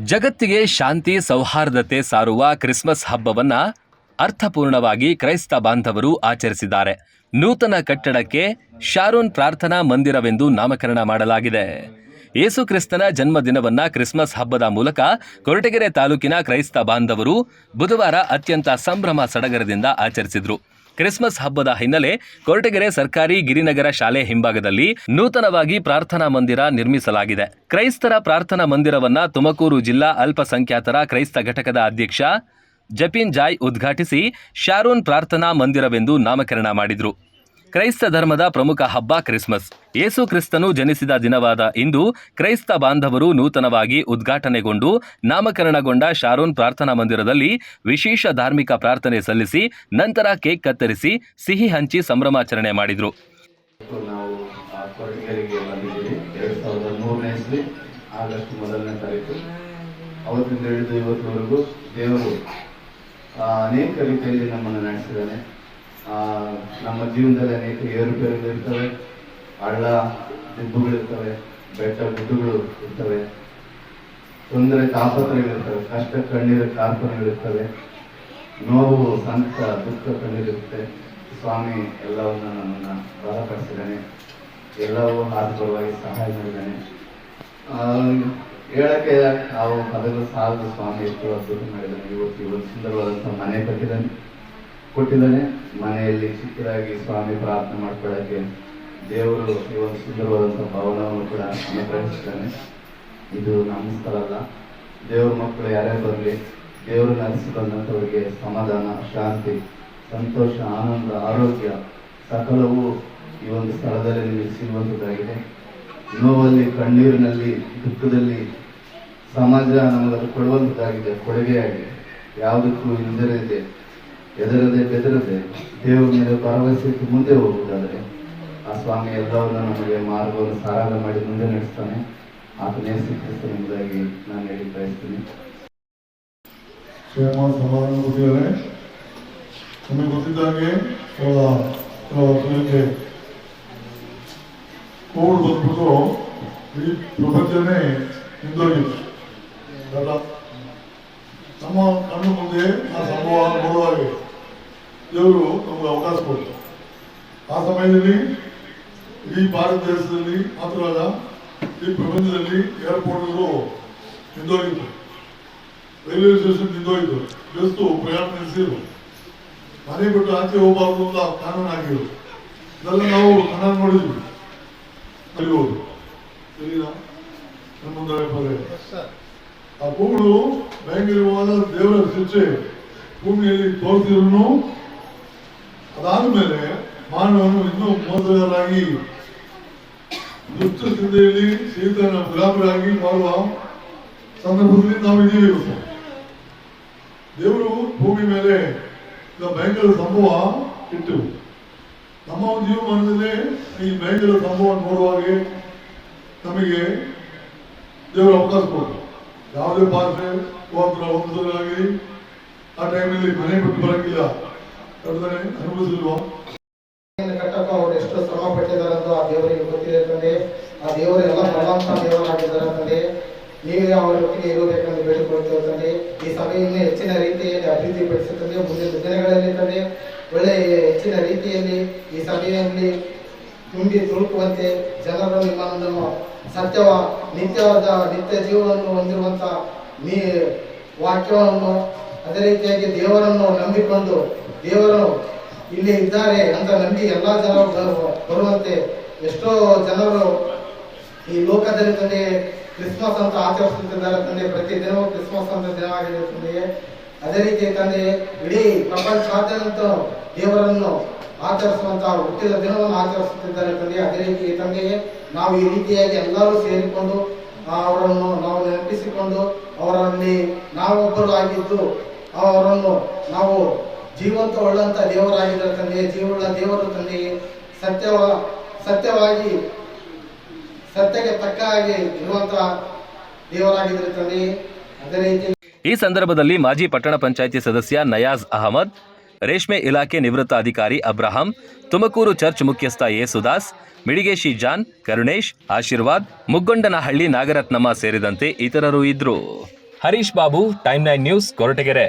ಜಗತ್ತಿಗೆ ಶಾಂತಿ, ಸೌಹಾರ್ದತೆ ಸಾರುವ ಕ್ರಿಸ್ಮಸ್ ಹಬ್ಬವನ್ನ ಅರ್ಥಪೂರ್ಣವಾಗಿ ಕ್ರೈಸ್ತ ಬಾಂಧವರು ಆಚರಿಸಿದ್ದಾರೆ. ನೂತನ ಕಟ್ಟಡಕ್ಕೆ ಶಾರೂನ್ ಪ್ರಾರ್ಥನಾ ಮಂದಿರವೆಂದು ನಾಮಕರಣ ಮಾಡಲಾಗಿದೆ. ಯೇಸು ಕ್ರಿಸ್ತನ ಜನ್ಮದಿನವನ್ನ ಕ್ರಿಸ್ಮಸ್ ಹಬ್ಬದ ಮೂಲಕ ಕೊರಟಗೆರೆ ತಾಲೂಕಿನ ಕ್ರೈಸ್ತ ಬಾಂಧವರು ಬುಧವಾರ ಅತ್ಯಂತ ಸಂಭ್ರಮ ಸಡಗರದಿಂದ ಆಚರಿಸಿದ್ರು. ಕ್ರಿಸ್ಮಸ್ ಹಬ್ಬದ ಹಿನ್ನೆಲೆ ಕೊರಟಗೆರೆ ಸರ್ಕಾರಿ ಗಿರಿನಗರ ಶಾಲೆ ಹಿಂಭಾಗದಲ್ಲಿ ನೂತನವಾಗಿ ಪ್ರಾರ್ಥನಾ ಮಂದಿರ ನಿರ್ಮಿಸಲಾಗಿದೆ. ಕ್ರೈಸ್ತರ ಪ್ರಾರ್ಥನಾ ಮಂದಿರವನ್ನ ತುಮಕೂರು ಜಿಲ್ಲಾ ಅಲ್ಪಸಂಖ್ಯಾತರ ಕ್ರೈಸ್ತ ಘಟಕದ ಅಧ್ಯಕ್ಷ ಜಪಿನ್ ಜಾಯ್ ಉದ್ಘಾಟಿಸಿ ಶಾರೂನ್ ಪ್ರಾರ್ಥನಾ ಮಂದಿರವೆಂದು ನಾಮಕರಣ ಮಾಡಿದ್ರು. ಕ್ರೈಸ್ತ ಧರ್ಮದ ಪ್ರಮುಖ ಹಬ್ಬ ಕ್ರಿಸ್ಮಸ್. ಯೇಸು ಕ್ರಿಸ್ತನು ಜನಿಸಿದ ದಿನವಾದ ಇಂದು ಕ್ರೈಸ್ತ ಬಾಂಧವರು ನೂತನವಾಗಿ ಉದ್ಘಾಟನೆಗೊಂಡು ನಾಮಕರಣಗೊಂಡ ಶಾರೋನ್ ಪ್ರಾರ್ಥನಾ ಮಂದಿರದಲ್ಲಿ ವಿಶೇಷ ಧಾರ್ಮಿಕ ಪ್ರಾರ್ಥನೆ ಸಲ್ಲಿಸಿ ನಂತರ ಕೇಕ್ ಕತ್ತರಿಸಿ ಸಿಹಿ ಹಂಚಿ ಸಂಭ್ರಮಾಚರಣೆ ಮಾಡಿದರು. ಅನೇಕ ರೀತಿಯಲ್ಲಿ ನಮ್ಮನ್ನು ನಡೆಸಿದ್ದಾನೆ. ನಮ್ಮ ಜೀವನದಲ್ಲಿ ಅನೇಕ ಏರುಪೇರುಗಳು ಇರ್ತವೆ. ಹಳ್ಳ, ದಿಬ್ಬುಗಳಿರ್ತವೆ. ಬೆಟ್ಟ, ಗುಡ್ಡುಗಳು ಇರ್ತವೆ. ತೊಂದರೆ ತಾಪತ್ರಗಳಿರ್ತವೆ ಕಷ್ಟ, ಕಣ್ಣೀರ ಕಾರ್ಪಣೆಗಳಿರ್ತವೆ ನೋವು ಸಂತ ದುಃಖ, ಕಣ್ಣೀರಿರುತ್ತೆ. ಸ್ವಾಮಿ ಎಲ್ಲವನ್ನ ನನ್ನನ್ನು ಬಲಪಡಿಸಿದ್ದಾನೆ. ಎಲ್ಲವೂ ಆರ್ಥಿಕವಾಗಿ ಸಹಾಯ ಮಾಡಿದ್ದಾನೆ. ಹೇಳಕ್ಕೆ ನಾವು ಪದಗಳು ಸಾಲದು ಸ್ವಾಮಿ ಎಷ್ಟು ಅದ್ಭುತ ಮಾಡಿದ್ದಾನೆ. ಇವತ್ತು ಇವತ್ತು ಸುಂದರವಾದಂಥ ಮನೆ ಕಟ್ಟಿದ್ದಾನೆ. ಕೊಟ್ಟಿದ್ದಾನೆ. ಮನೆಯಲ್ಲಿ ಚಿಕ್ಕದಾಗಿ ಸ್ವಾಮಿ ಪ್ರಾರ್ಥನೆ ಮಾಡ್ಕೊಳ್ಳೋಕ್ಕೆ ದೇವರು ಈ ಒಂದು ಸುಂದರವಾದಂಥ ಭವನವನ್ನು ಕೂಡ ಅನುಗ್ರಹಿಸಿದ್ದಾನೆ ಇದು ನಮ್ಮ ಸ್ಥಳ ಅಲ್ಲ. ದೇವ್ರ ಮಕ್ಕಳು ಯಾರೇ ಬರಲಿ, ದೇವರು ನಡೆಸಿ ಬಂದಂಥವ್ರಿಗೆ ಸಮಾಧಾನ, ಶಾಂತಿ, ಸಂತೋಷ, ಆನಂದ, ಆರೋಗ್ಯ ಸಕಲವು ಈ ಒಂದು ಸ್ಥಳದಲ್ಲಿ ನಿಮಗೆ ಸಿಗುವಂಥದ್ದಾಗಿದೆ ನೋವಲ್ಲಿ, ಕಣ್ಣೀರಿನಲ್ಲಿ, ದುಃಖದಲ್ಲಿ ಸಮಾಜ ನಮಗದು ಕೊಡುವಂಥದ್ದಾಗಿದೆ ಕೊಡುಗೆಯಾಗಿದೆ. ಯಾವುದಕ್ಕೂ ಹಿಂಜರಿದೆ ಎದರದೆ ಬೆದರದೆ ದೇವರ ಮೇಲೆ ಭರವಸೆ ಮುಂದೆ ಹೋಗುವುದಾದರೆ ಆ ಸ್ವಾಮಿ ಎಲ್ಲವನ್ನ ನಮಗೆ ಮಾರ್ಗವನ್ನು ಸಾರಾಗ ಮಾಡಿ ಮುಂದೆ ನಡೆಸ್ತಾನೆ. ಆತನೇ ಸ್ವೀಕರಿಸ್ತಾನೆ ಎಂಬುದಾಗಿ ನಾನು ಹೇಳಿ ಬಯಸ್ತೀನಿ. ಕೊಟ್ಟಿದ್ದಾರೆ ನಮಗೆ ಗೊತ್ತಿದ್ದಾಗೆ ಕಳೆದ ಕೆಲವು ವರ್ಷಗಳಿಗೆ ಕೋವಿಡ್ ಬಂದ್ಬಿಟ್ಟು ಇಡೀ ಪ್ರಪಂಚನೇ ಹಿಂದೋಗಿತ್ತು ನಮ್ಮ ಕಣ್ಣು ಮುಂದೆ ಆ ಸಂಭವ ನೋಡುವಾಗೆ ದೇವರು ನಮಗೆ ಅವಕಾಶ ಕೊಡ್ತು ಆ ಸಮಯದಲ್ಲಿ ಇಡೀ ಭಾರತ ದೇಶದಲ್ಲಿ ಮಾತ್ರ ಈ ಪ್ರಪಂಚದಲ್ಲಿ ಏರ್ಪೋರ್ಟ್ಗಳು ಹಿಂದೋಗಿತ್ತು ರೈಲ್ವೆ ಸ್ಟೇಷನ್ ನಿಂತೋಯ್ತು ಬೆಸ್ತು ಪ್ರಯಾಣ ನಡೆಸಿದ್ರು ಮನೆ ಬಿಟ್ಟು ಆಚೆ ಹೋಗಬಾರ್ದು ಅಂತ ಕಾನೂನು ಆಗಿರು ಇದೆಲ್ಲ ನಾವು ಕನ್ನಡ ನೋಡಿದ್ವಿ. ಕಲಿಯೋದು ಆ ಕೂಗಳು ಭಯಂಕರವಾದ ದೇವರ ಶಿಕ್ಷೆ ಭೂಮಿಯಲ್ಲಿ ತೋರಿಸಿದ್ರು ಅದಾದ್ಮೇಲೆ ಮಾನವನು ಇನ್ನೂ ಮೋದರಾಗಿ ದುಷ್ಟ ಸ್ಥಿತಿಯಲ್ಲಿ ಸೀತನ ಗುಲಾಬರಾಗಿ ಮಾಡುವ ಸಂದರ್ಭದಲ್ಲಿ ನಾವು ಇದೀವಿ ದೇವರು ಭೂಮಿ ಮೇಲೆ ಭಯಂಕರ ಸಂಭವ ಇಟ್ಟು ನಮ್ಮ ಒಂದು ಜೀವಮಾನದಲ್ಲೇ ಈ ಭಯಂಕರ ಸಂಭವ ನೋಡುವಾಗೆ ನಮಗೆ ದೇವರ ಅವಕಾಶ ಕೊಡ್ತು ಯಾವುದೇ ಭಾಷೆ ಗೋತ್ರ ಆಗಲಿ ಆ ಟೈಮಲ್ಲಿ ಮನೆ ಬಿಟ್ಟು ಬರಂಗಿಲ್ಲ ಕಟ್ಟಕ್ಕೆ ಅವರು ಎಷ್ಟು ಶ್ರಮ ಪಟ್ಟಿದ್ದಾರೆ ಅಂತ ಆ ದೇವರಿಗೆ ಗೊತ್ತಿದೆ ತಂದೆ. ಆ ದೇವರು ಎಲ್ಲ ಬಲವಂತ ದೇವರಾಗಿದ್ದಾರೆ ತಂದೆ. ನೀವೇ ಅವರೊಟ್ಟಿಗೆ ಇರಬೇಕೆಂದು ಬೇಡಿಕೊಳ್ತೇವೆ ತಂದೆ. ಈ ಸಭೆಯನ್ನು ಹೆಚ್ಚಿನ ರೀತಿಯಲ್ಲಿ ಅಭಿವೃದ್ಧಿ ಪಡಿಸುತ್ತದೆ ಮುಂದಿನ ದಿನಗಳಲ್ಲಿ ತಂದೆ, ಒಳ್ಳೆ ಹೆಚ್ಚಿನ ರೀತಿಯಲ್ಲಿ ಈ ಸಭೆಯಲ್ಲಿ ತುಂಬಿ ತುಳುಕುವಂತೆ ಜನರು ನಿಮ್ಮನ್ನು ಸತ್ಯವ, ನಿತ್ಯವಾದ ನಿತ್ಯ ಜೀವನವನ್ನು ಹೊಂದಿರುವಂತಹ ನೀ ವಾಕ್ಯವನ್ನು ಅದೇ ರೀತಿಯಾಗಿ ದೇವರನ್ನು ನಂಬಿಕೊಂಡು ದೇವರು ಇಲ್ಲಿ ಇದ್ದಾರೆ ಅಂತ ನಂಬಿ ಎಲ್ಲ ಜನರು ಬರುವಂತೆ ಎಷ್ಟೋ ಜನರು ಈ ಲೋಕದಲ್ಲಿ ತಂದೆ ಕ್ರಿಸ್ಮಸ್ ಅಂತ ಆಚರಿಸುತ್ತಿದ್ದಾರೆ ತಂದೆ. ಪ್ರತಿ ದಿನವೂ ಕ್ರಿಸ್ಮಸ್ ಅಂತ ದಿನವಾಗಿದೆ ತಂದೆಯೇ. ಅದೇ ರೀತಿ ತಂದೆ, ಇಡೀ ಪ್ರಪಂಚಾದ್ಯಂತ ದೇವರನ್ನು ಆಚರಿಸುವಂತಹ ಹುಟ್ಟಿದ ದಿನವನ್ನು ಆಚರಿಸುತ್ತಿದ್ದಾರೆ ತಂದೆ. ಅದೇ ರೀತಿ ತಂದೆಯೇ, ನಾವು ಈ ರೀತಿಯಾಗಿ ಎಲ್ಲರೂ ಸೇರಿಕೊಂಡು ಅವರನ್ನು ನಾವು ನೆನಪಿಸಿಕೊಂಡು ಅವರಲ್ಲಿ ನಾವೊಬ್ಬರು ಆಗಿದ್ದು ಅವರನ್ನು ನಾವು ಜೀವಂತ ಉಳ್ಳಂತ ದೇವರಾಗಿದ್ದಾರೆ ತಂದೆ ಜೀವನ ದೇವರು ತಂದೆ, ಸತ್ಯವ, ಸತ್ಯವಾಗಿ, ಸತ್ಯಕ್ಕೆ ತಕ್ಕ ಹಾಗೆ ಇರುವಂತ ದೇವರಾಗಿದ್ದಾರೆ ತಂದೆ. ಅದೇ ರೀತಿ ಈ ಸಂದರ್ಭದಲ್ಲಿ ಮಾಜಿ ಪಟ್ಟಣ ಪಂಚಾಯಿತಿ ಸದಸ್ಯ ನಯಾಜ್ ಅಹಮದ್, ರೇಷ್ಮೆ ಇಲಾಖೆ ನಿವೃತ್ತ ಅಧಿಕಾರಿ ಅಬ್ರಹಾಂ, ತುಮಕೂರು ಚರ್ಚ್ ಮುಖ್ಯಸ್ಥ ಯೇಸುದಾಸ್, ಮಿಡಿಗೇಶಿ ಜಾನ್, ಕರುಣೇಶ್, ಆಶೀರ್ವಾದ್, ಮುಗ್ಗೊಂಡನಹಳ್ಳಿ ನಾಗರತ್ನಮ್ಮ ಸೇರಿದಂತೆ ಇತರರು ಇದ್ರು. Harish Babu, time nine news, Koratagere.